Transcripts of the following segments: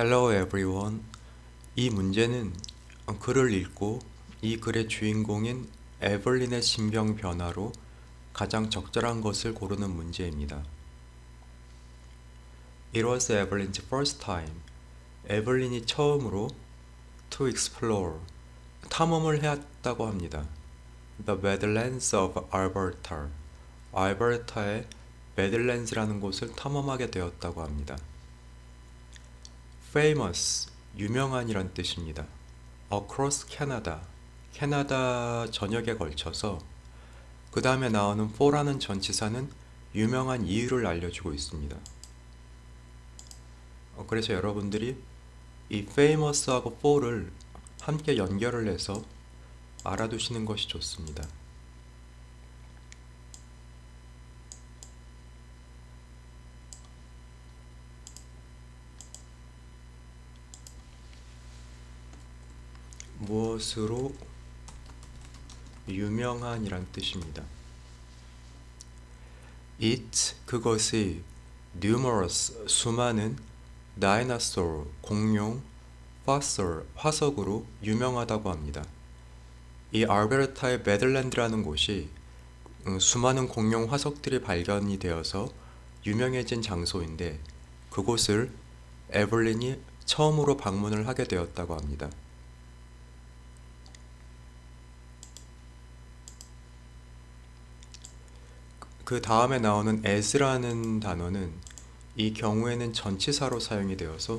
Hello everyone. 이 문제는 글을 읽고 이 글의 주인공인 에블린의 신병 변화로 가장 적절한 것을 고르는 문제입니다. It was Evelyn's first time. 에블린이 처음으로 to explore 탐험을 해왔다고 합니다. The Badlands of Alberta. 알버타의 배들랜즈라는 곳을 탐험하게 되었다고 합니다. Famous 유명한이란 뜻입니다. across Canada 캐나다 전역에 걸쳐서 그 다음에 나오는 for라는 전치사는 유명한 이유를 알려주고 있습니다. 어, 그래서 여러분들이 이 famous하고 for를 함께 연결을 해서 알아두시는 것이 좋습니다. 무엇으로 유명한이란 뜻입니다. it 그것이 numerous 수많은 dinosaur 공룡 fossil 화석으로 유명하다고 합니다. 이 알베르타의 베들랜드라는 곳이 음, 수많은 공룡 화석들이 발견이 되어서 유명해진 장소인데 그곳을 에블린이 처음으로 방문을 하게 되었다고 합니다. 그 다음에 나오는 as라는 단어는 이 경우에는 전치사로 사용이 되어서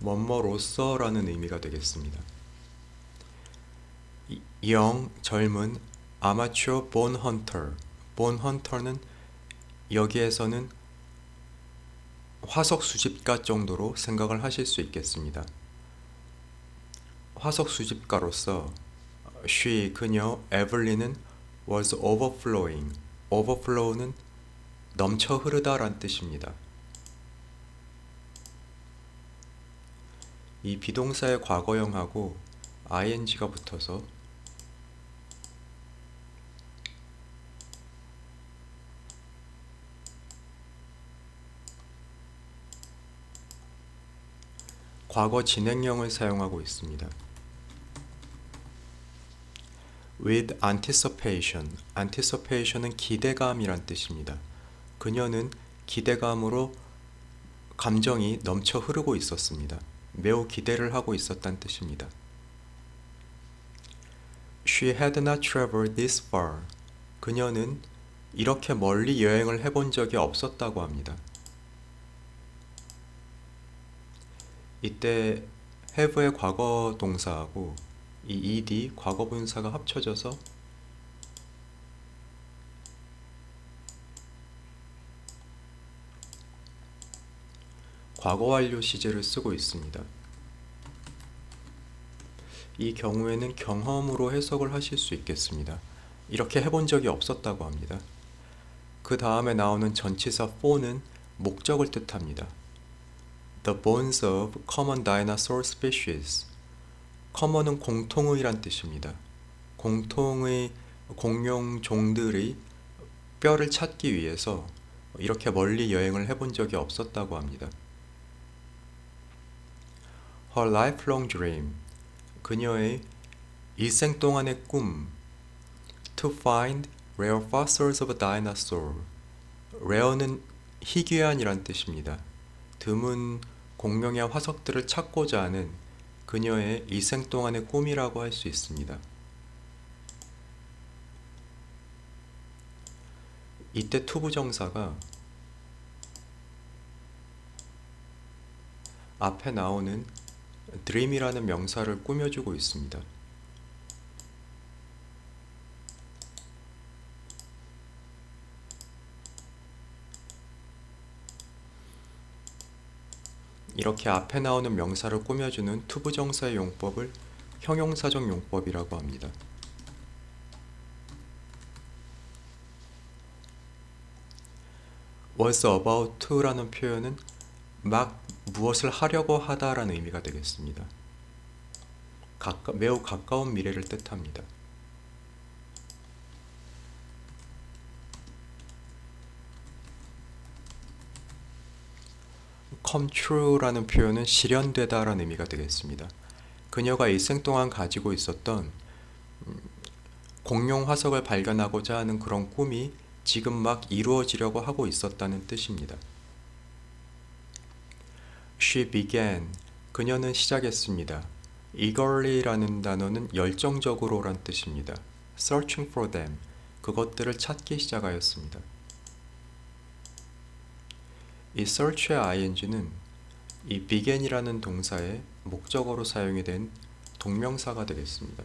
뭐뭐로서라는 의미가 되겠습니다. 이- 영, 젊은, 아마추어 본 헌터. 본 헌터는 여기에서는 화석 수집가 정도로 생각을 하실 수 있겠습니다. 화석 수집가로서 she 그녀 에블린은 was overflowing. overflow는 넘쳐 흐르다란 뜻입니다. 이 비동사의 과거형하고 ing가 붙어서 과거 진행형을 사용하고 있습니다. With anticipation. anticipation은 기대감이란 뜻입니다. 그녀는 기대감으로 감정이 넘쳐 흐르고 있었습니다. 매우 기대를 하고 있었단 뜻입니다. She had not traveled this far. 그녀는 이렇게 멀리 여행을 해본 적이 없었다고 합니다. 이때 have의 과거 동사하고 이 ed 과거 분사가 합쳐져서 과거 완료 시제를 쓰고 있습니다. 이 경우에는 경험으로 해석을 하실 수 있겠습니다. 이렇게 해본 적이 없었다고 합니다. 그 다음에 나오는 전치사 for는 목적을 뜻합니다. The bones of common dinosaur species. Common은 공통의란 뜻입니다. 공통의 공룡 종들의 뼈를 찾기 위해서 이렇게 멀리 여행을 해본 적이 없었다고 합니다. Her lifelong dream. 그녀의 일생 동안의 꿈. To find rare fossils of a dinosaur. rare는 희귀한이란 뜻입니다. 드문 공룡의 화석들을 찾고자 하는 그녀의 일생 동안의 꿈이라고 할 수 있습니다. 이때 투부정사가 앞에 나오는 dream이라는 명사를 꾸며주고 있습니다. 이렇게 앞에 나오는 명사를 꾸며주는 투부정사의 용법을 형용사적 용법이라고 합니다. was about to라는 표현은 막 무엇을 하려고 하다라는 의미가 되겠습니다. 가까, 매우 가까운 미래를 뜻합니다. Come true라는 표현은 실현되다라는 의미가 되겠습니다. 그녀가 일생 동안 가지고 있었던 음, 공룡 화석을 발견하고자 하는 그런 꿈이 지금 막 이루어지려고 하고 있었다는 뜻입니다. She began. 그녀는 시작했습니다. eagerly라는 단어는 열정적으로란 뜻입니다. searching for them. 그것들을 찾기 시작하였습니다. 이 search의 ing는 이 began이라는 동사의 목적어로 사용이 된 동명사가 되겠습니다.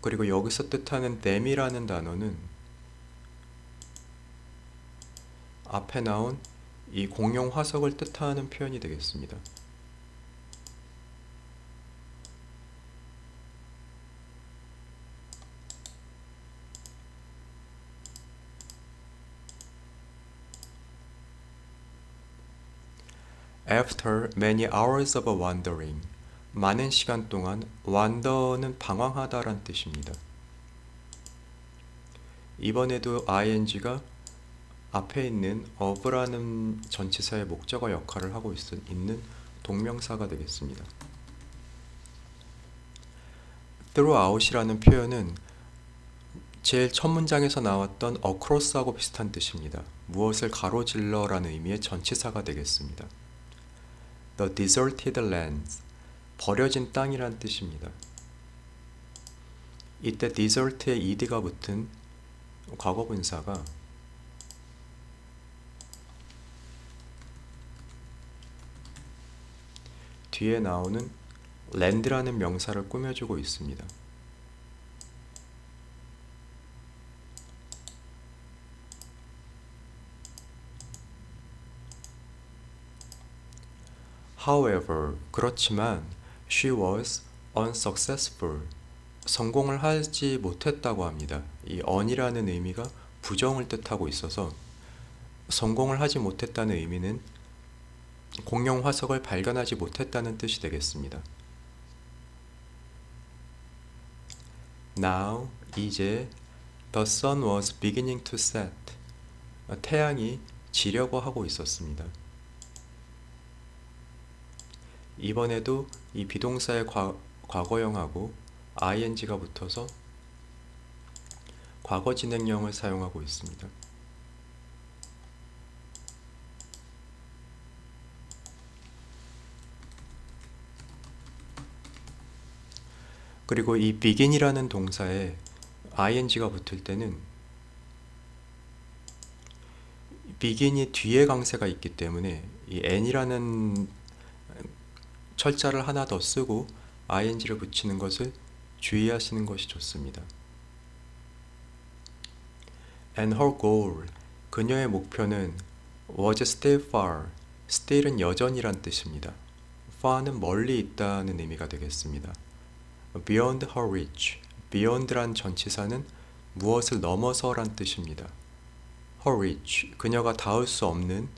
그리고 여기서 뜻하는 them이라는 단어는 앞에 나온 이 공룡 화석을 뜻하는 표현이 되겠습니다. After many hours of wandering, 많은 시간 동안 wander는 방황하다란 뜻입니다. 이번에도 ing가 앞에 있는 of라는 전치사의 목적어 역할을 하고 있, 있는 동명사가 되겠습니다. throughout이라는 표현은 제일 첫 문장에서 나왔던 across하고 비슷한 뜻입니다. 무엇을 가로질러라는 의미의 전치사가 되겠습니다. The deserted lands 버려진 땅이란 뜻입니다. 이때 desert에 ed가 붙은 과거 분사가 뒤에 나오는 land라는 명사를 꾸며주고 있습니다. However, 그렇지만 she was unsuccessful. 성공을 하지 못했다고 합니다. 이 on이라는 의미가 부정을 뜻하고 있어서 성공을 하지 못했다는 의미는 공룡 화석을 발견하지 못했다는 뜻이 되겠습니다. Now, 이제 the sun was beginning to set. 태양이 지려고 하고 있었습니다. 이번에도 이 비동사의 과, 과거형하고 ing가 붙어서 과거 진행형을 사용하고 있습니다. 그리고 이 begin이라는 동사에 ing가 붙을 때는 begin이 뒤에 강세가 있기 때문에 이 n이라는 철자를 하나 더 쓰고 ing를 붙이는 것을 주의하시는 것이 좋습니다. And her goal, 그녀의 목표는 was still far, still은 여전이란 뜻입니다. far는 멀리 있다는 의미가 되겠습니다. beyond her reach, beyond란 전치사는 무엇을 넘어서란 뜻입니다. her reach, 그녀가 닿을 수 없는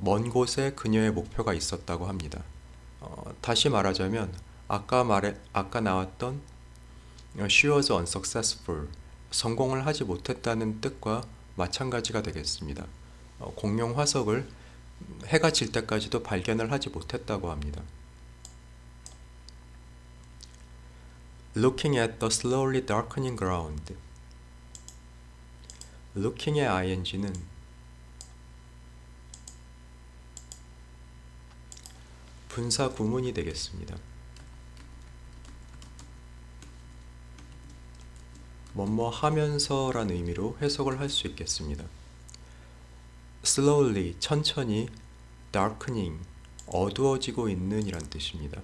먼 곳에 그녀의 목표가 있었다고 합니다. 어, 다시 말하자면 아까 말해 아까 나왔던 she was unsuccessful 성공을 하지 못했다는 뜻과 마찬가지가 되겠습니다. 어, 공룡 화석을 해가 질 때까지도 발견을 하지 못했다고 합니다. Looking at the slowly darkening ground. Looking의 ing는 분사 구문이 되겠습니다. 뭐뭐 하면서 란 의미로 해석을 할 수 있겠습니다. slowly 천천히 darkening 어두워지고 있는 이란 뜻입니다.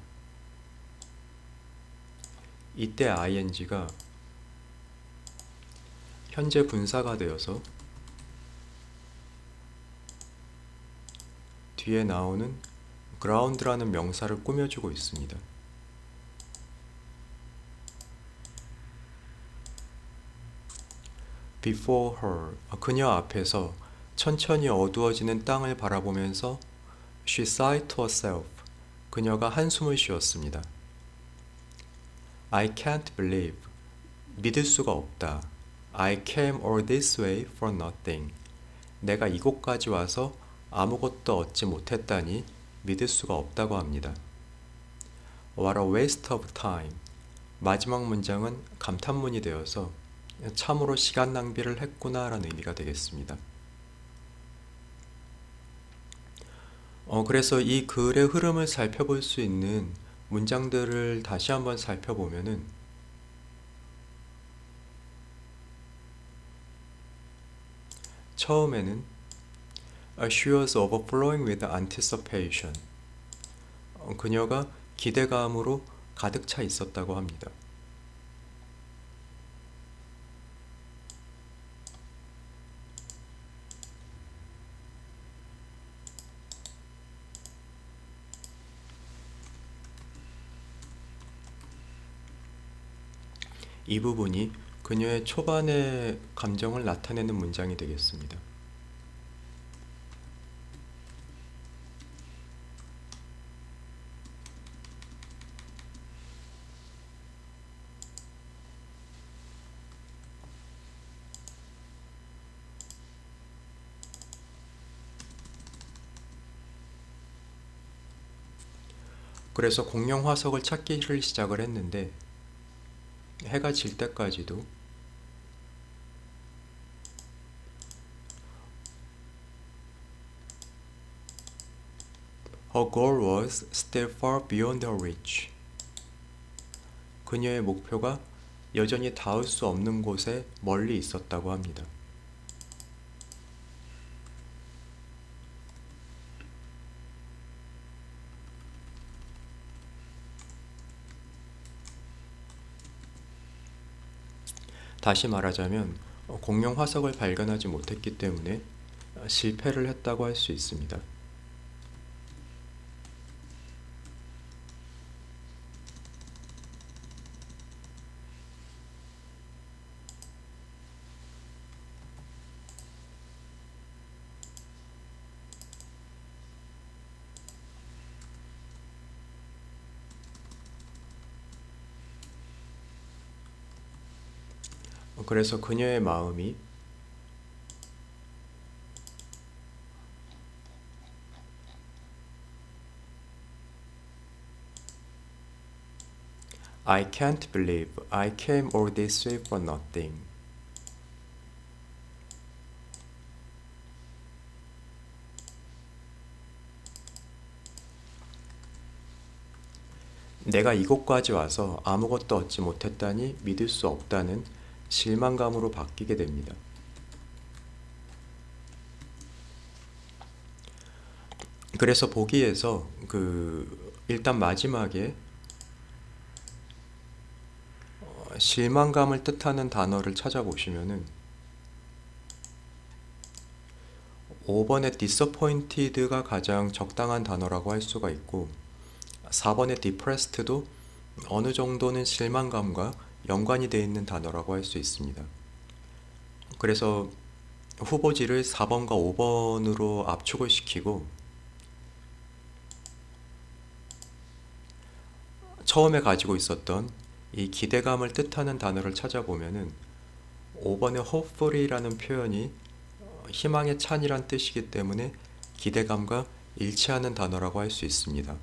이때 ing가 현재 분사가 되어서 뒤에 나오는 ground라는 명사를 꾸며주고 있습니다. before her 그녀 앞에서 천천히 어두워지는 땅을 바라보면서 she sighed to herself 그녀가 한숨을 쉬었습니다. I can't believe 믿을 수가 없다. I came all this way for nothing. 내가 이곳까지 와서 아무것도 얻지 못했다니 믿을 수가 없다고 합니다. What a waste of time. 마지막 문장은 감탄문이 되어서 참으로 시간 낭비를 했구나 라는 의미가 되겠습니다. 어, 그래서 이 글의 흐름을 살펴볼 수 있는 문장들을 다시 한번 살펴보면은 처음에는 She was overflowing with anticipation. 어, 그녀가 기대감으로 가득 차 있었다고 합니다. 이 부분이 그녀의 초반의 감정을 나타내는 문장이 되겠습니다. 그래서 공룡 화석을 찾기를 시작을 했는데 해가 질 때까지도 Her goal was still far beyond her reach. 그녀의 목표가 여전히 닿을 수 없는 곳에 멀리 있었다고 합니다. 다시 말하자면 어, 공룡 화석을 발견하지 못했기 때문에 어, 실패를 했다고 할 수 있습니다. 그래서 그녀의 마음이 I can't believe I came all this way for nothing. 내가 이곳까지 와서 아무것도 얻지 못했다니 믿을 수 없다는 실망감으로 바뀌게 됩니다. 그래서 보기에서 그 일단 마지막에 어, 실망감을 뜻하는 단어를 찾아보시면은 5번의 disappointed가 가장 적당한 단어라고 할 수가 있고 4번의 depressed도 어느 정도는 실망감과 연관이 되어 있는 단어라고 할 수 있습니다. 그래서 후보지를 4번과 5번으로 압축을 시키고 처음에 가지고 있었던 이 기대감을 뜻하는 단어를 찾아보면은 5번의 hopefully라는 표현이 희망의 찬이란 뜻이기 때문에 기대감과 일치하는 단어라고 할 수 있습니다.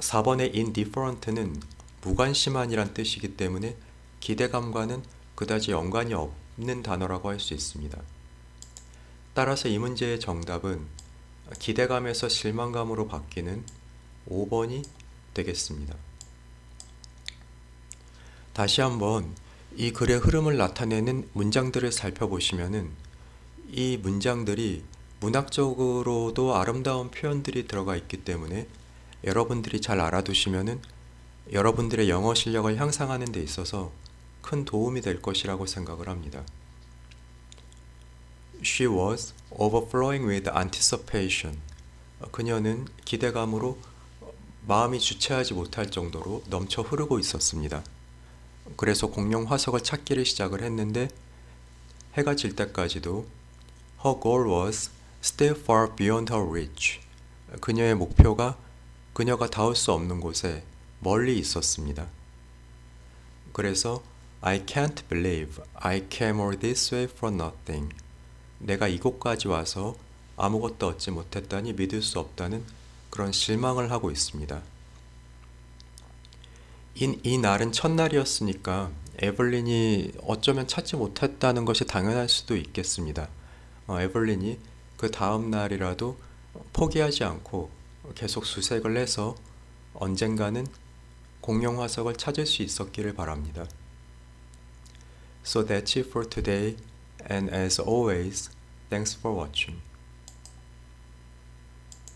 4번의 indifferent는 무관심한이란 뜻이기 때문에 기대감과는 그다지 연관이 없는 단어라고 할 수 있습니다. 따라서 이 문제의 정답은 기대감에서 실망감으로 바뀌는 5번이 되겠습니다. 다시 한번 이 글의 흐름을 나타내는 문장들을 살펴보시면은 이 문장들이 문학적으로도 아름다운 표현들이 들어가 있기 때문에 여러분들이 잘 알아두시면은 여러분들의 영어 실력을 향상하는 데 있어서 큰 도움이 될 것이라고 생각을 합니다. She was overflowing with anticipation. 그녀는 기대감으로 마음이 주체하지 못할 정도로 넘쳐 흐르고 있었습니다. 그래서 공룡 화석을 찾기를 시작을 했는데 해가 질 때까지도 Her goal was still far beyond her reach. 그녀의 목표가 그녀가 닿을 수 없는 곳에 멀리 있었습니다. 그래서 I can't believe I came all this way for nothing. 내가 이곳까지 와서 아무것도 얻지 못했다니 믿을 수 없다는 그런 실망을 하고 있습니다. 이, 이 날은 첫날이었으니까 에블린이 어쩌면 찾지 못했다는 것이 당연할 수도 있겠습니다. 어, 에블린이 그 다음 날이라도 포기하지 않고 계속 수색을 해서 언젠가는 공룡 화석을 찾을 수 있었기를 바랍니다. So that's it for today, and as always, thanks for watching.